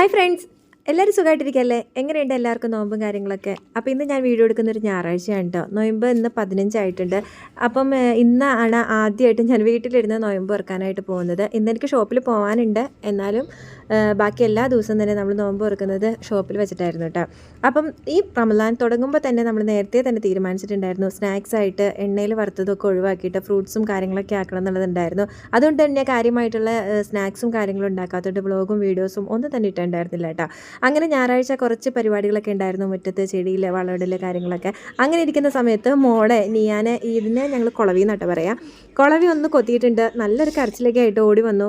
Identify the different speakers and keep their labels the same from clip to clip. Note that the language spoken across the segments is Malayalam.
Speaker 1: ഹായ് ഫ്രണ്ട്സ് എല്ലാവരും സുഖമായിട്ടിരിക്കല്ലേ എങ്ങനെയുണ്ട് എല്ലാവർക്കും നോമ്പും കാര്യങ്ങളൊക്കെ? അപ്പോൾ ഇന്ന് ഞാൻ വീഡിയോ എടുക്കുന്ന ഒരു ഞായറാഴ്ചയാണ് കേട്ടോ നോയമ്പ് ഇന്ന് പതിനഞ്ചായിട്ടുണ്ട് അപ്പം ഇന്നാണ് ആദ്യമായിട്ട് ഞാൻ വീട്ടിലിരുന്ന് നോയമ്പ് ഇറക്കാനായിട്ട് പോകുന്നത്. ഇന്ന് എനിക്ക് ഷോപ്പിൽ പോകാനുണ്ട് എന്നാലും ബാക്കി എല്ലാ ദിവസവും തന്നെ നമ്മൾ നോമ്പ് തുറക്കുന്നത് ഷോപ്പിൽ വെച്ചിട്ടായിരുന്നു കേട്ടോ. അപ്പം ഈ റമലാൻ തുടങ്ങുമ്പോൾ തന്നെ നമ്മൾ നേരത്തെ തന്നെ തീരുമാനിച്ചിട്ടുണ്ടായിരുന്നു സ്നാക്സ് ആയിട്ട് എണ്ണയിൽ വറുത്തതൊക്കെ ഒഴിവാക്കിയിട്ട് ഫ്രൂട്ട്സും കാര്യങ്ങളൊക്കെ ആക്കണം എന്നുള്ളതുണ്ടായിരുന്നു. അതുകൊണ്ട് തന്നെ കാര്യമായിട്ടുള്ള സ്നാക്സും കാര്യങ്ങളും ഉണ്ടാക്കാത്തതുകൊണ്ട് ബ്ലോഗും വീഡിയോസും ഒന്നും തന്നെ ഇട്ടുണ്ടായിരുന്നില്ല കേട്ടോ. അങ്ങനെ ഞായറാഴ്ച കുറച്ച് പരിപാടികളൊക്കെ ഉണ്ടായിരുന്നു മുറ്റത്ത് ചെടിയിൽ വളവിടൽ കാര്യങ്ങളൊക്കെ. അങ്ങനെ ഇരിക്കുന്ന സമയത്ത് മോളെ നീയാന് ഇതിനെ ഞങ്ങൾ കുളവി എന്നാട്ടോ പറയാം. കുളവി ഒന്ന് കൊത്തിയിട്ടുണ്ട്. നല്ലൊരു കരച്ചിലൊക്കെ ആയിട്ട് ഓടി വന്നു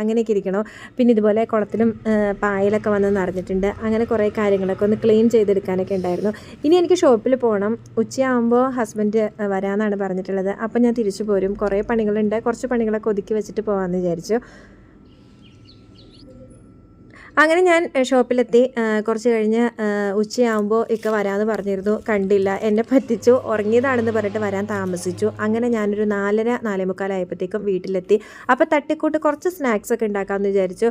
Speaker 1: അങ്ങനെയൊക്കെ ഇരിക്കണോ. പിന്നെ ഇതുപോലെ കുളത്തിലും പായലൊക്കെ വന്ന് നിറഞ്ഞിട്ടുണ്ട്. അങ്ങനെ കുറേ കാര്യങ്ങളൊക്കെ ഒന്ന് ക്ലീൻ ചെയ്തെടുക്കാനൊക്കെ ഉണ്ടായിരുന്നു. ഇനി എനിക്ക് ഷോപ്പിൽ പോകണം ഉച്ചയാകുമ്പോൾ ഹസ്ബൻഡ് വരാമെന്നാണ് പറഞ്ഞിട്ടുള്ളത്. അപ്പം ഞാൻ തിരിച്ചു പോരും. കുറേ പണികളുണ്ട്. കുറച്ച് പണികളൊക്കെ ഒതുക്കി വെച്ചിട്ട് പോകാമെന്ന് വിചാരിച്ചു. അങ്ങനെ ഞാൻ ഷോപ്പിലെത്തി. കുറച്ച് കഴിഞ്ഞ് ഉച്ചയാകുമ്പോൾ ഇക്ക വരാമെന്ന് പറഞ്ഞിരുന്നു. കണ്ടില്ല. എന്നെ പറ്റിച്ചു. ഉറങ്ങിയതാണെന്ന് പറഞ്ഞിട്ട് വരാൻ താമസിച്ചു. അങ്ങനെ ഞാനൊരു നാലര നാലേ മുക്കാലായപ്പോഴത്തേക്കും വീട്ടിലെത്തി. അപ്പോൾ തട്ടിക്കൂട്ട് കുറച്ച് സ്നാക്സ് ഒക്കെ ഉണ്ടാക്കാമെന്ന് വിചാരിച്ചു.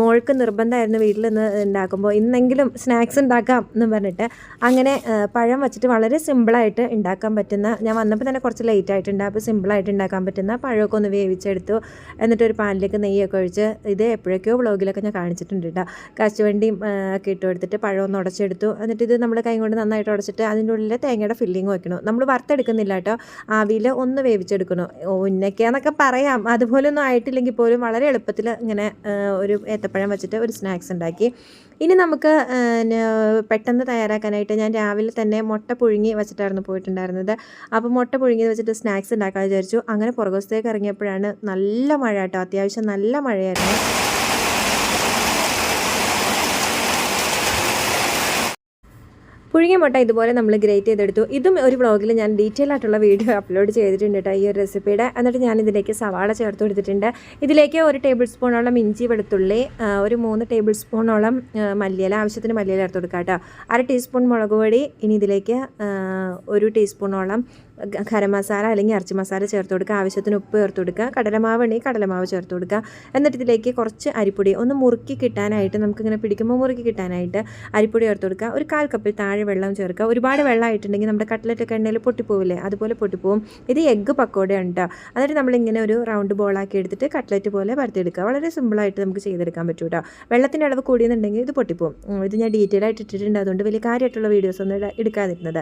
Speaker 1: മോൾക്ക് നിർബന്ധമായിരുന്നു വീട്ടിൽ നിന്ന് ഉണ്ടാക്കുമ്പോൾ ഇന്നെങ്കിലും സ്നാക്സ് ഉണ്ടാക്കാം എന്ന് പറഞ്ഞിട്ട്. അങ്ങനെ പഴം വെച്ചിട്ട് വളരെ സിമ്പിളായിട്ട് ഉണ്ടാക്കാൻ പറ്റുന്ന ഞാൻ വന്നപ്പോൾ തന്നെ കുറച്ച് ലേറ്റ് ആയിട്ടുണ്ട് അപ്പോൾ സിമ്പിളായിട്ട് ഉണ്ടാക്കാൻ പറ്റുന്ന പഴമൊക്കെ ഒന്ന് വേവിച്ചെടുത്തു. എന്നിട്ട് ഒരു പാനിലേക്ക് നെയ്യൊക്കെ ഒഴിച്ച് ഇത് എപ്പോഴൊക്കെയോ വ്ളോഗിലൊക്കെ ഞാൻ കാണിച്ചിട്ടുണ്ട് കശുവണ്ടിയും ആ, ഒക്കെ ഇട്ട് കൊടുത്തിട്ട് പഴം ഒന്ന് ഉടച്ചെടുത്തു. എന്നിട്ട് ഇത് നമ്മൾ കൈ കൊണ്ട് നന്നായിട്ട് ഉടച്ചിട്ട് അതിന്റെ ഉള്ളിൽ തേങ്ങയുടെ ഫില്ലിങ് വയ്ക്കണം നമ്മൾ വറുത്തെടുക്കുന്നില്ല കേട്ടോ. ആവിയിൽ ഒന്ന് വേവിച്ചെടുക്കണം. ഉന്നക്കാന്നൊക്കെ പറയാം. അതുപോലൊന്നും ആയിട്ടില്ലെങ്കിൽ പോലും വളരെ എളുപ്പത്തിൽ ഇങ്ങനെ ഒരു ഏത്തപ്പഴം വെച്ചിട്ട് ഒരു സ്നാക്സ് ഉണ്ടാക്കി. ഇനി നമുക്ക് പെട്ടെന്ന് തയ്യാറാക്കാനായിട്ട് ഞാൻ രാവിലെ തന്നെ മുട്ട പുഴുങ്ങി വെച്ചിട്ടായിരുന്നു പോയിട്ടുണ്ടായിരുന്നത്. അപ്പോൾ മുട്ട പുഴുങ്ങി വെച്ചിട്ട് സ്നാക്സ് ഉണ്ടാക്കാൻ വിചാരിച്ചു. അങ്ങനെ പുറകുവശത്തേക്ക് ഇറങ്ങിയപ്പോഴാണ് നല്ല മഴ കേട്ടോ. അത്യാവശ്യം നല്ല മഴയായിരുന്നു. പുഴുങ്ങിയ മുട്ട ഇതുപോലെ നമ്മൾ ഗ്രേറ്റ് ചെയ്തെടുത്തു. ഇതും ഒരു വ്ളോഗിൽ ഞാൻ ഡീറ്റെയിൽ ആയിട്ടുള്ള വീഡിയോ അപ്ലോഡ് ചെയ്തിട്ടുണ്ട് കേട്ടോ ഈ ഒരു റെസിപ്പിയുടെ എന്നിട്ട് ഞാൻ ഇതിലേക്ക് സവാള ചേർത്ത് കൊടുത്തിട്ടുണ്ട്. ഇതിലേക്ക് ഒരു ടേബിൾ സ്പൂണോളം ഇഞ്ചി വെളുത്തുള്ളി ഒരു മൂന്ന് ടേബിൾ സ്പൂണോളം മല്ലിയില ആവശ്യത്തിന് മല്ലിയില ചേർത്ത് കൊടുക്കാം കേട്ടോ അര ടീസ്പൂൺ മുളക് പൊടി ഇനി ഇതിലേക്ക് ഒരു ടീസ്പൂണോളം ഗരം മസാല അല്ലെങ്കിൽ ഇറച്ചി മസാല ചേർത്ത് കൊടുക്കുക. ആവശ്യത്തിന് ഉപ്പ് ചേർത്ത് കൊടുക്കുക. കടലമാവ് ഉണ്ടെങ്കിൽ കടലമാവ് ചേർത്ത് കൊടുക്കുക. എന്നിട്ട് ഇതിലേക്ക് കുറച്ച് അരിപ്പൊടി ഒന്ന് മുറുക്കി കിട്ടാനായിട്ട് നമുക്കിങ്ങനെ പിടിക്കുമ്പോൾ മുറുക്കി കിട്ടാനായിട്ട് അരിപ്പൊടി ചേർത്ത് കൊടുക്കുക. ഒരു കാൽ കപ്പിൽ താഴെ വെള്ളം ചേർക്കുക. ഒരുപാട് വെള്ളം ആയിട്ടുണ്ടെങ്കിൽ നമ്മുടെ കട്ട്ലറ്റൊക്കെ എണ്ണയിൽ പൊട്ടിപ്പോവില്ലേ? അതുപോലെ പൊട്ടിപ്പോവും. ഇത് എഗ്ഗ് പക്കോടയാണ് കേട്ടോ. എന്നിട്ട് നമ്മളിങ്ങനെ ഒരു റൗണ്ട് ബോളാക്കി എടുത്തിട്ട് കട്ട്ലറ്റ് പോലെ പരത്തിയെടുക്കുക. വളരെ സിമ്പിളായിട്ട് നമുക്ക് ചെയ്തെടുക്കാൻ പറ്റും കേട്ടോ. വെള്ളത്തിന്റെ അളവ് കൂടിയെന്നുണ്ടെങ്കിൽ ഇത് പൊട്ടിപ്പോവും. ഇത് ഞാൻ ഡീറ്റെയിൽ ആയിട്ട് ഇട്ടിട്ടുണ്ട്. അതുകൊണ്ട് വലിയ കാര്യമായിട്ടുള്ള വീഡിയോസ് ഒന്നും എടുക്കാതിരുന്നത്.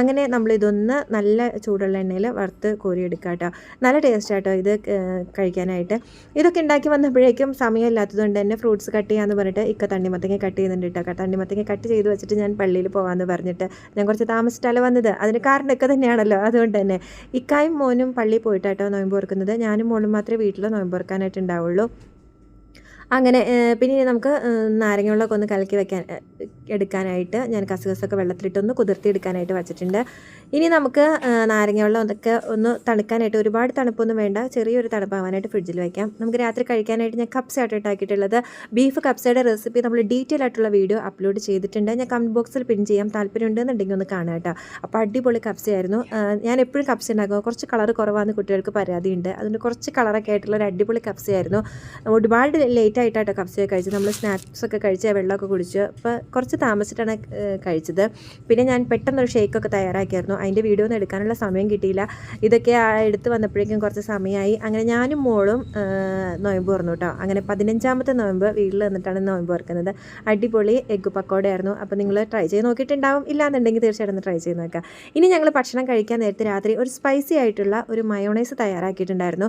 Speaker 1: അങ്ങനെ നമ്മളിതൊന്ന് നല്ല ചൂടുള്ള എണ്ണയിൽ വറുത്ത് കോരിയെടുക്കുക കേട്ടോ നല്ല ടേസ്റ്റ് ആട്ടോ ഇത് കഴിക്കാനായിട്ട്. ഇതൊക്കെ ഉണ്ടാക്കി വന്നപ്പോഴേക്കും സമയമില്ലാത്തതുകൊണ്ട് തന്നെ ഫ്രൂട്ട്സ് കട്ട് ചെയ്യാമെന്ന് പറഞ്ഞിട്ട് ഇക്ക തണ്ണിമത്തങ്ങ കട്ട് ചെയ്യുന്നുണ്ട് കേട്ടോ. തണ്ണിമത്തങ്ങ കട്ട് ചെയ്ത് വെച്ചിട്ട് ഞാൻ പള്ളിയിൽ പോകാമെന്ന് പറഞ്ഞിട്ട് ഞാൻ കുറച്ച് താമസിച്ചിട്ടാണ് വന്നത്. അതിന് കാരണം ഇക്ക തന്നെയാണല്ലോ. അതുകൊണ്ട് തന്നെ ഇക്കായും മോനും പള്ളിയിൽ പോയിട്ടാട്ടോ നോയമ്പ് ഓർക്കുന്നത്. ഞാനും മോളും മാത്രമേ വീട്ടിൽ നോയമ്പ് ഓർക്കാനായിട്ട് ഉണ്ടാവുള്ളൂ അങ്ങനെ പിന്നെ നമുക്ക് നാരങ്ങ വെള്ളമൊക്കെ ഒന്ന് കലക്കി വെക്കാൻ എടുക്കാനായിട്ട് ഞാൻ കസുകസൊക്കെ വെള്ളത്തിലിട്ടൊന്ന് കുതിർത്തി എടുക്കാനായിട്ട് വെച്ചിട്ടുണ്ട്. ഇനി നമുക്ക് നാരങ്ങ വെള്ളം അതൊക്കെ ഒന്ന് തണുക്കാനായിട്ട് ഒരുപാട് തണുപ്പൊന്നും വേണ്ട. ചെറിയൊരു തണുപ്പാവാനായിട്ട് ഫ്രിഡ്ജിൽ വയ്ക്കാം നമുക്ക് രാത്രി കഴിക്കാനായിട്ട് ഞാൻ കപ്സ് ആയിട്ട് ഉണ്ടാക്കിയിട്ടുള്ളത് ബീഫ് കപ്സയുടെ റെസിപ്പി നമ്മൾ ഡീറ്റെയിൽ ആയിട്ടുള്ള വീഡിയോ അപ്ലോഡ് ചെയ്തിട്ടുണ്ട്. ഞാൻ കമന്റ് ബോക്സിൽ പിൻ ചെയ്യാം താല്പര്യം ഉണ്ടെന്നുണ്ടെങ്കിൽ ഒന്ന് കാണാം കേട്ടോ. അപ്പോൾ അടിപൊളി കപ്സയായിരുന്നു ഞാൻ എപ്പോഴും കപ്സ ഉണ്ടാക്കുക. കുറച്ച് കളർ കുറവാണെന്ന് കുട്ടികൾക്ക് പരാതിയുണ്ട്. അതുകൊണ്ട് കുറച്ച് കളറൊക്കെ ആയിട്ടുള്ള ഒരു അടിപൊളി കപ്സയായിരുന്നു ഒരുപാട് ലേറ്റ് ആയിട്ടാട്ടോ കപ്സയൊക്കെ കഴിച്ചത്. നമ്മൾ സ്നാക്സ് ഒക്കെ കഴിച്ച് വെള്ളമൊക്കെ കുടിച്ച് അപ്പോൾ കുറച്ച് താമസിച്ചിട്ടാണ് കഴിച്ചത്. പിന്നെ ഞാൻ പെട്ടെന്നൊരു ഷേക്കൊക്കെ തയ്യാറാക്കിയായിരുന്നു. അതിന്റെ വീഡിയോ ഒന്നും എടുക്കാനുള്ള സമയം കിട്ടിയില്ല. ഇതൊക്കെ എടുത്ത് വന്നപ്പോഴേക്കും കുറച്ച് സമയമായി. അങ്ങനെ ഞാനും മോളും നോയമ്പ് തുറന്നു കേട്ടോ അങ്ങനെ പതിനഞ്ചാമത്തെ നോയമ്പ് വീട്ടിൽ നിന്നിട്ടാണ് നോയമ്പ് തുറക്കുന്നത്. അടിപൊളി എഗ്ഗ് പക്കോടയായിരുന്നു. അപ്പോൾ നിങ്ങൾ ട്രൈ ചെയ്ത് നോക്കിയിട്ടുണ്ടാവും. ഇല്ലാന്നുണ്ടെങ്കിൽ തീർച്ചയായിട്ടും ട്രൈ ചെയ്ത് നോക്കുക. ഇനി ഞങ്ങൾ ഭക്ഷണം കഴിക്കാൻ നേരത്തെ രാത്രി ഒരു സ്പൈസി ആയിട്ടുള്ള ഒരു മയോണൈസ് തയ്യാറാക്കിയിട്ടുണ്ടായിരുന്നു.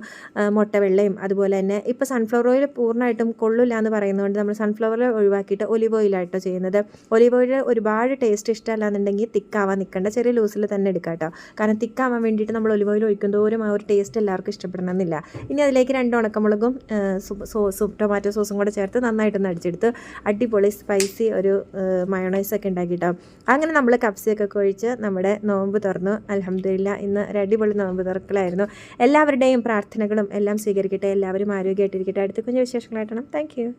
Speaker 1: മുട്ട വെള്ളയും അതുപോലെ തന്നെ ഇപ്പോൾ സൺഫ്ലവർ ഓയിൽ പൂർണമായിട്ടും കൊള്ളില്ല എന്ന് പറയുന്നതുകൊണ്ട് നമ്മൾ സൺഫ്ലവർ ഒഴിവാക്കിയിട്ട് ഒലിവ് ഓയിലായിട്ടോ ചെയ്യുന്നത്. ഒലിവ് ഓയിൽ ഒരുപാട് ടേസ്റ്റ് ഇഷ്ടമല്ല എന്നുണ്ടെങ്കിൽ തിക്കാവാൻ നിൽക്കേണ്ട ചെറിയ ലൂസിൽ തന്നെ എടുക്കാം കേട്ടോ കാരണം തിക്കാവാൻ വേണ്ടിയിട്ട് നമ്മൾ ഒലിവ് ഓയിൽ ഒഴിക്കുന്തോറും ആ ഒരു ടേസ്റ്റ് എല്ലാവർക്കും ഇഷ്ടപ്പെടണമെന്നില്ല. ഇനി അതിലേക്ക് രണ്ട് ഉണക്കമുളകും സോസും ടൊമാറ്റോ സോസും കൂടെ ചേർത്ത് നന്നായിട്ടൊന്ന് അടിച്ചെടുത്ത് അടിപൊളി സ്പൈസി ഒരു മയോണൈസ് ഒക്കെ ഉണ്ടാക്കിട്ടോ. അങ്ങനെ നമ്മൾ കപ്സിയൊക്കെ ഒഴിച്ച് നമ്മുടെ നോമ്പ് തുറന്നു. അലഹമില്ല ഇന്ന് ഒരു അടിപൊളി നോമ്പ് തുറക്കലായിരുന്നു. എല്ലാവരുടെയും പ്രാർത്ഥനകളും എല്ലാം സ്വീകരിക്കട്ടെ. എല്ലാവരും ആരോഗ്യമായിട്ടിരിക്കട്ടെ. അടുത്ത കുഞ്ഞു വിശേഷങ്ങളായിട്ടാണ്. Thank you.